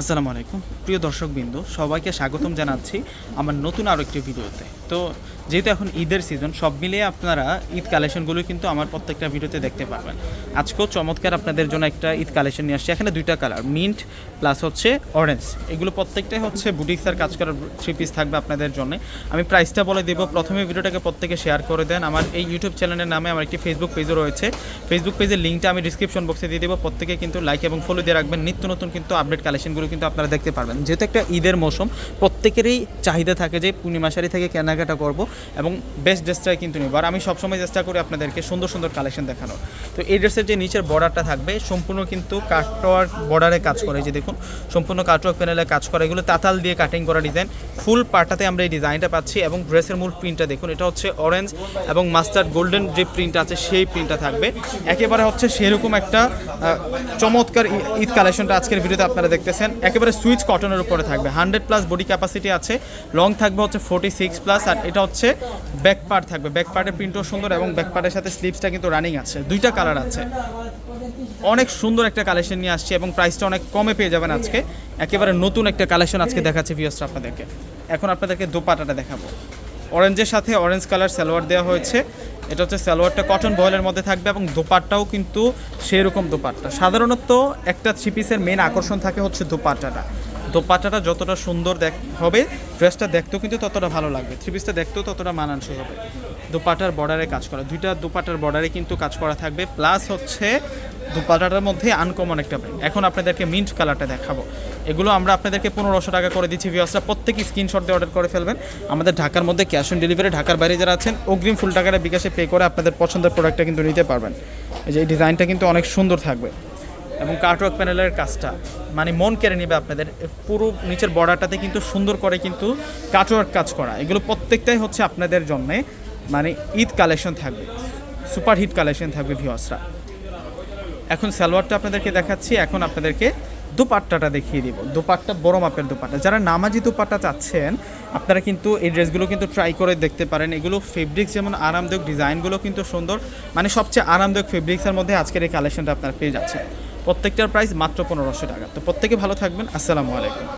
আসসালামু আলাইকুম। প্রিয় দর্শকবৃন্দ সবাইকে স্বাগতম জানাচ্ছি আমার নতুন আরও একটি ভিডিওতে। তো যেহেতু এখন ঈদের সিজন সব মিলিয়ে আপনারা ঈদ কালেকশনগুলো কিন্তু আমার প্রত্যেকটা ভিডিওতে দেখতে পারবেন। আজকেও চমৎকার আপনাদের জন্য একটা ঈদ কালেকশন নিয়ে আসছে। এখানে দুইটা কালার মিন্ট প্লাস হচ্ছে অরেঞ্জ এগুলো প্রত্যেকটাই হচ্ছে বুটিক্সের কাজ করার থ্রি পিস থাকবে আপনাদের জন্য। আমি প্রাইসটা বলে দেবো। প্রথমে ভিডিওটাকে প্রত্যেকে শেয়ার করে দেন। আমার এই ইউটিউব চ্যানেলের নামে আমার একটি ফেসবুক পেজও রয়েছে। ফেসবুক পেজের লিঙ্কটা আমি ডিসক্রিপশন বক্সে দিয়ে দেবো। প্রত্যেকে কিন্তু লাইক এবং ফলো দিয়ে রাখবেন। নিত্য নতুন কিন্তু আপডেট কালেকশনগুলো কিন্তু আপনারা দেখতে পারবেন। যেহেতু একটা ঈদের মৌসুম, প্রত্যেকেরই চাহিদা থাকে যে পূর্ণিমা শাড়ি থেকে কেনাকাটা করব। এবং বেস্ট ড্রেসটাই কিন্তু নেব। আর আমি সবসময় চেষ্টা করি আপনাদেরকে সুন্দর সুন্দর কালেকশন দেখানো তো এই ড্রেসের যে নিচের বর্ডারটা থাকবে, সম্পূর্ণ কিন্তু কাটওয়ার্ক বর্ডারে কাজ করে। যে দেখুন, সম্পূর্ণ কাটওয়ার্ক প্যানেলে কাজ করে। এগুলো তাতাল দিয়ে কাটিং করা ডিজাইন ফুল পার্টাতে আমরা এই ডিজাইনটা পাচ্ছি এবং ড্রেসের মূল প্রিন্টটা দেখুন, এটা হচ্ছে অরেঞ্জ এবং মাস্টার্ড গোল্ডেন যে প্রিন্ট আছে, সেই প্রিন্টটা থাকবে। একেবারে হচ্ছে সেরকম একটা চমৎকার ঈদ কালেকশনটা আজকের ভিডিওতে আপনারা দেখতেছেন। একেবারে সুইচ কটনের উপরে থাকবে। হান্ড্রেড প্লাস বডি ক্যাপাসিটি আছে। লং থাকবে হচ্ছে ফোর্টি সিক্স প্লাস আর এটা হচ্ছে ব্যাক পার্ট থাকবে। ব্যাক পার্টের প্রিন্টও সুন্দর এবং ব্যাক পার্টের সাথে স্লিপসটা কিন্তু রানিং আছে। দুইটা কালার আছে। অনেক সুন্দর একটা কালেকশন নিয়ে আসছি এবং প্রাইসটা অনেক কমে পেয়ে যাবেন আজকে। একেবারে নতুন একটা কালেকশন আজকে দেখাচ্ছি ভিউসটা আপনাদেরকে। এখন আপনাদেরকে দোপাটাটা দেখাবো। অরেঞ্জের সাথে অরেঞ্জ কালার সালোয়ার দেওয়া হয়েছে। এটা হচ্ছে সালোয়ারটা কটন বয়েলের মধ্যে থাকবে এবং দোপাট্টাও কিন্তু সেই রকম দোপাট্টা। সাধারণত একটা থ্রি পিসের মেন আকর্ষণ থাকে হচ্ছে দোপাট্টাটা। দোপাট্টাটা যতটা সুন্দর দেখ হবে ড্রেসটা দেখতেও কিন্তু ততটা ভালো লাগবে। থ্রি পিসটা দেখতেও ততটা মানানসই হবে। দোপাটার বর্ডারে কাজ করা। দুইটা দোপাটার বর্ডারে কিন্তু কাজ করা থাকবে। প্লাস হচ্ছে, দোপাটাটার মধ্যে আনকমন একটা print। এখন আপনাদেরকে মিন্ট কালারটা দেখাবো। এগুলো আমরা আপনাদেরকে পনেরোশো টাকা করে দিচ্ছি ভিওসরা প্রত্যেকে স্ক্রিনশট দিয়ে অর্ডার করে ফেলবেন। আমাদের ঢাকার মধ্যে ক্যাশ অন ডেলিভারি ঢাকার বাইরে যারা আছেন, অগ্রিম ফুল টাকাটা বিকাশে পে করে আপনাদের পছন্দের প্রোডাক্টটা কিন্তু নিতে পারবেন। এই যে এই ডিজাইনটা কিন্তু অনেক সুন্দর থাকবে। এবং কার্টওয়ার্ক প্যানেলের কাজটা। মানে মন কেড়ে নেবে আপনাদের। পুরো নিচের বর্ডারটাতে কিন্তু সুন্দর করে কিন্তু কাটওয়ার্ক কাজ করা। এগুলো প্রত্যেকটাই হচ্ছে আপনাদের জন্যে মানে ঈদ কালেকশন থাকবে। সুপার হিট কালেকশন থাকবে ভিওসরা এখন সালোয়ারটা আপনাদেরকে দেখাচ্ছি। এখন আপনাদেরকে দুপাট্টাটা দেখিয়ে দিব। দুপাট্টা, বড় মাপের দুপাট্টা। যারা নামাজি দুপাট্টা চাচ্ছেন, আপনারা কিন্তু এই ড্রেসগুলো কিন্তু ট্রাই করে দেখতে পারেন। এগুলো ফেব্রিক্স যেমন আরামদায়ক, ডিজাইনগুলো কিন্তু সুন্দর। মানে সবচেয়ে আরামদায়ক ফেব্রিক্সের মধ্যে আজকের এই কালেকশনটা আপনারা পেয়ে যাচ্ছেন। প্রত্যেকটার প্রাইস মাত্র পনেরোশো টাকা। তো প্রত্যেকে ভালো থাকবেন। আসসালামু আলাইকুম।